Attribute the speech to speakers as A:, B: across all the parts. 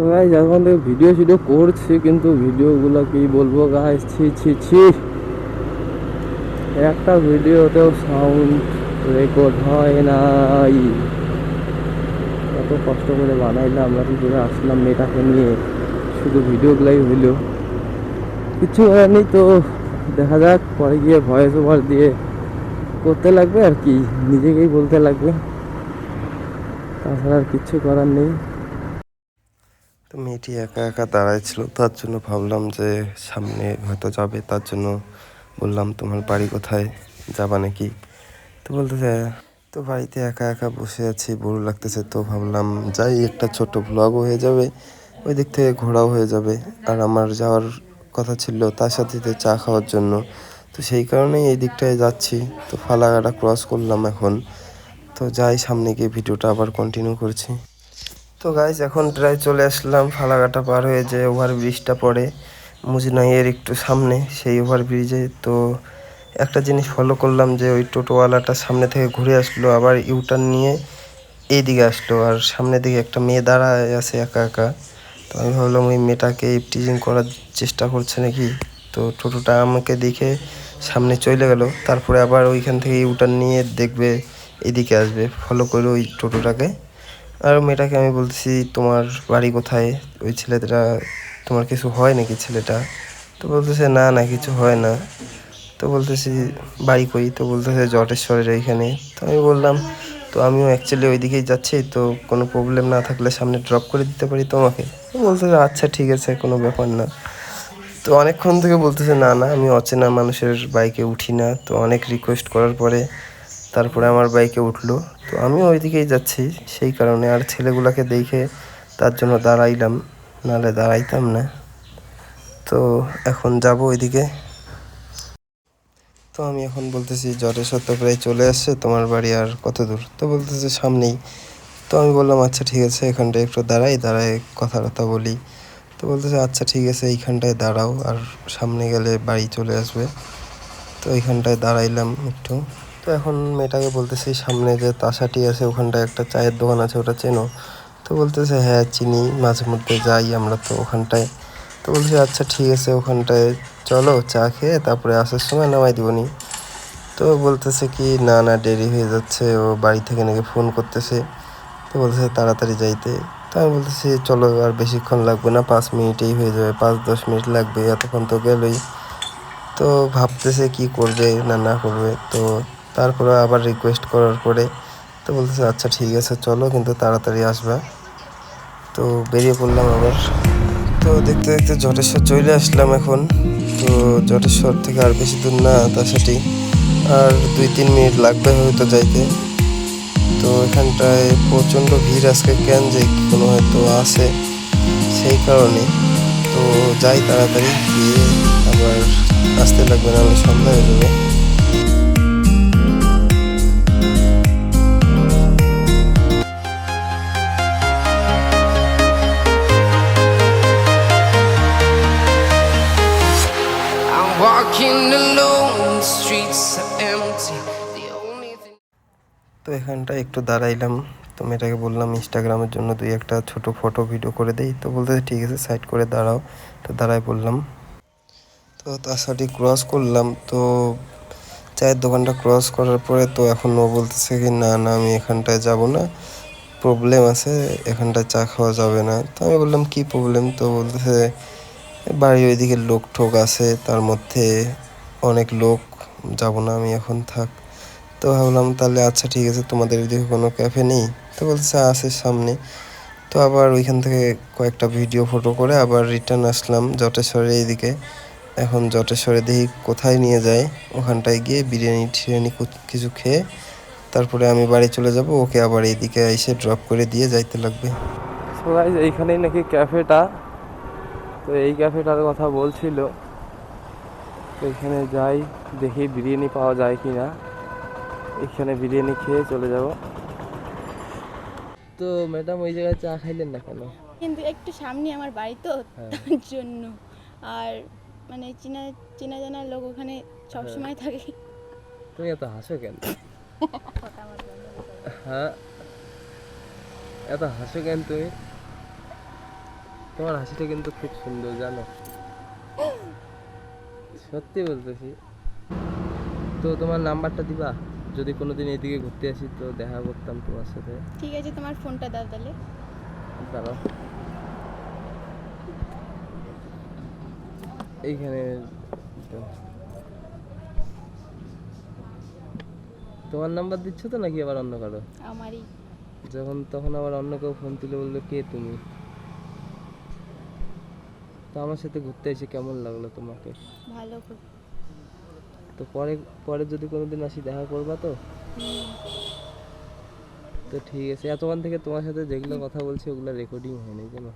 A: সবাই যখন থেকে ভিডিও শিডিও করছি, কিন্তু ভিডিওগুলো কি বলব গাইস ছি ছি ছি। একটা ভিডিওতেও সাউন্ড রেকর্ড হয় নাই। এত কষ্ট করে বানাইলাম আমরা করে আসলাম মেয়েটাকে নিয়ে। শুধু ভিডিওগুলাই হইল। কিছু হয়নি তো। দেখা যাক, পরে গিয়ে ভয়েস ওভার দিয়ে করতে লাগবে আর কি, নিজেকেই বলতে লাগবে। তাছাড়া আর কিচ্ছু করার নেই।
B: তো মেয়েটি একা একা দাঁড়ায় ছিল, তার জন্য ভাবলাম যে সামনে হয়তো যাবে, তার জন্য বললাম, তোমার বাড়ি কোথায়? যাবা নাকি? তো বলতে বলতেছে তো বাড়িতে একা একা বসে আছি, বোর লাগতেছে। তো ভাবলাম, যাই, একটা ছোট ব্লগও হয়ে যাবে, ওই দিক থেকে ঘোরাও হয়ে যাবে। আর আমার যাওয়ার কথা ছিল তার সাথে চা খাওয়ার জন্য, তো সেই কারণেই এই দিকটায় যাচ্ছি। তো ফালাকাটা ক্রস করলাম এখন। তো যাই, সামনে গিয়ে ভিডিওটা আবার কন্টিনিউ করছি। তো গাইজ এখন প্রায় চলে আসলাম ফালাকাটা পার হয়ে যে ওভার ব্রিজটা পড়ে মুজনাইয়ের একটু সামনে, সেই ওভার ব্রিজে তো একটা জিনিস ফলো করলাম যে ওই টোটোওয়ালাটা সামনে থেকে ঘুরে আসলো, আবার ইউটার্ন নিয়ে এই দিকে আসলো। আর সামনের দিকে একটা মেয়ে দাঁড়ায় আছে একা একা। তো আমি ভাবলাম ওই মেয়েটাকে টিজিং করার চেষ্টা করছে নাকি? তো টোটোটা আমাকে দেখে সামনে চলে গেল, তারপরে আবার ওইখান থেকে ইউটার্ন নিয়ে দেখবে, এদিকে আসবে। ফলো করে ওই টোটোটাকে। আর মেয়েটাকে আমি বলতেছি, তোমার বাড়ি কোথায়? ওই ছেলেটা, তোমার কিছু হয় নাকি ছেলেটা? তো বলতেছে, না না, কিছু হয় না। তো বলতেছি, বাড়ি কই? তো বলতেছে, জটেশ্বরের এইখানে। তো আমি বললাম, তো আমিও অ্যাকচুয়ালি ওইদিকেই যাচ্ছি, তো কোনো প্রবলেম না থাকলে সামনে ড্রপ করে দিতে পারি তোমাকে? বলতেছে আচ্ছা ঠিক আছে, কোনো ব্যাপার না। তো অনেকক্ষণ থেকে বলতেছে, না না, আমি অচেনা মানুষের বাইকে উঠি না। তো অনেক রিকোয়েস্ট করার পরে তারপরে আমার বাইকে উঠল। তো আমিও ওইদিকেই যাচ্ছি, সেই কারণে আর ছেলেগুলাকে দেখে তার জন্য দাঁড়াইলাম, নাহলে দাঁড়াইতাম না। তো এখন যাব ওইদিকে। তো আমি এখন বলতেছি জটেশ্বর তো প্রায় চলে আসছে, তোমার বাড়ি আর কত দূর? তো বলতেছে সামনেই। তো আমি বললাম আচ্ছা ঠিক আছে, এখানটায় একটু দাঁড়াই, দাঁড়ায় কথা কথা বলি। তো বলতেছে আচ্ছা ঠিক আছে, এইখানটায় দাঁড়াও, আর সামনে গেলে বাড়ি চলে আসবে। তো এইখানটায় দাঁড়াইলাম একটু। তো এখন মেয়েটাকে বলতেছি, সামনে যে তাসাটি আছে, ওখানটায় একটা চায়ের দোকান আছে, ওটা চেনো? তো বলতেছে হ্যাঁ চিনি, মাঝে মধ্যে যাই আমরা তো ওখানটায়। তো বলছি আচ্ছা ঠিক আছে, ওখানটায় চলো, চা খেয়ে তারপরে আসার সময় নামাই দিবনি। তো বলতেছে কি, না না, দেরি হয়ে যাচ্ছে, ও বাড়ি থেকে নাকি ফোন করতেছে। তো বলতেছে, তাড়াতাড়ি যাইতে। তো আমি বলতেছি, চলো, আর বেশিক্ষণ লাগবে না, পাঁচ মিনিটেই হয়ে যাবে, পাঁচ, দশ মিনিট লাগবে, এতক্ষণ তো গেলই। তো ভাবতেছে কি করবে, না না করবে, তো তারপরে আবার রিকোয়েস্ট করার পরে তো বলতেছে আচ্ছা ঠিক আছে, চলো। কিন্তু তাড়াতাড়ি আসবা। তো বেরিয়ে পড়লাম আবার। তো দেখতে দেখতে জটেশ্বর চলে আসলাম এখন। তো জটেশ্বর থেকে আর বেশি দূর না সাথে আর দুই তিন মিনিট লাগবে হয়তো যাইতে। তো এখানটায় প্রচণ্ড ভিড় আজকে, কেন যে কোনো হয়তো আছে সেই কারণে। তো যাই তাড়াতাড়ি গিয়ে আবার আসতে লাগবে না সন্ধ্যা হয়ে যাবে। তো এখানটায় একটু দাঁড়াইলাম। তো মেয়েটাকে বললাম ইনস্টাগ্রামের জন্য দুই একটা ছোট ফটো ভিডিও করে দেই। তো বলতেছে, ঠিক আছে সাইড করে দাঁড়াও। তো দাঁড়াই বললাম। তো তার সাথে ক্রস করলাম। তো চায়ের দোকানটা ক্রস করার পরে তো এখন ও বলতেছে কি, না না, আমি এখানটায় যাব না। প্রবলেম আছে, এখানটায় চা খাওয়া যাবে না। তো আমি বললাম, কি প্রবলেম তো বলতেছে বাড়ির ওইদিকে লোক ঠোক আছে, তার মধ্যে অনেক লোক, যাব না আমি এখন, থাক। তো ভাবলাম তাহলে আচ্ছা ঠিক আছে, তোমাদের ওইদিকে কোনো ক্যাফে নেই? তো বলছে, আছে সামনে। তো আবার ওইখান থেকে কয়েকটা ভিডিও, ফটো করে আবার রিটার্ন আসলাম জটেশ্বরের এইদিকে। এখন জটেশ্বরে দেখি কোথায় নিয়ে যায়। ওখানটায় গিয়ে বিরিয়ানি টিরিয়ানি কিছু খেয়ে তারপরে আমি বাড়ি চলে যাব, ওকে আবার এইদিকে এসে ড্রপ করে দিয়ে যাইতে লাগবে।
A: এইখানেই নাকি ক্যাফেটা। তো এই ক্যাফেটার কথা বলছিল। তো এখানে যাই দেখি বিরিয়ানি পাওয়া যায় কি না এখানে বিরিয়ানি খেয়ে চলে যাব। তো ম্যাডাম ওই জায়গায় চা খাইলেন না কেন?
C: কিন্তু একটু সামনে আমার বাড়ি তো
A: হ্যাঁ।
C: তার জন্য। আর মানে চেনা চেনা জানা লোক ওখানে সবসময় থাকে।
A: তুমি এত হাসো কেন? হ্যাঁ। এত হাসো কেন তুমি? তোমার হাসিটা কিন্তু খুব সুন্দর জানো? সত্যি বলতেছি। তো তোমার নাম্বারটা দিবা? যদি কোনোদিন এদিকে ঘুরতে আসি তো দেখা করতাম তোমার সাথে।
C: ঠিক আছে তোমার ফোনটা দাও তাহলে।
A: দাঁড়াও। এইখানে তোমার নাম্বার দিচ্ছ তো নাকি আবার অন্য কারও?
C: আমারই।
A: যখন তখন আবার অন্য কেউ ফোন তুলে বলল কে তুমি? তো আমার সাথে ঘুরতে এসে কেমন লাগল তোমাকে?
C: ভালো খুব।
A: তো পরে পরে যদি কোনোদিন আসি দেখা করবা তো? তো ঠিক আছে। এতক্ষণ থেকে তোমার সাথে যেগুলো কথা বলছি ওগুলো রেকর্ডিং হয়নি জানো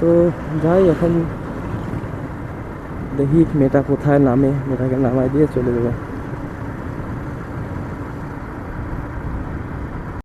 A: তো যাই এখন দেখি মেয়েটা কোথায় নামে। মেয়েটাকে নামাই দিয়ে চলে যাব।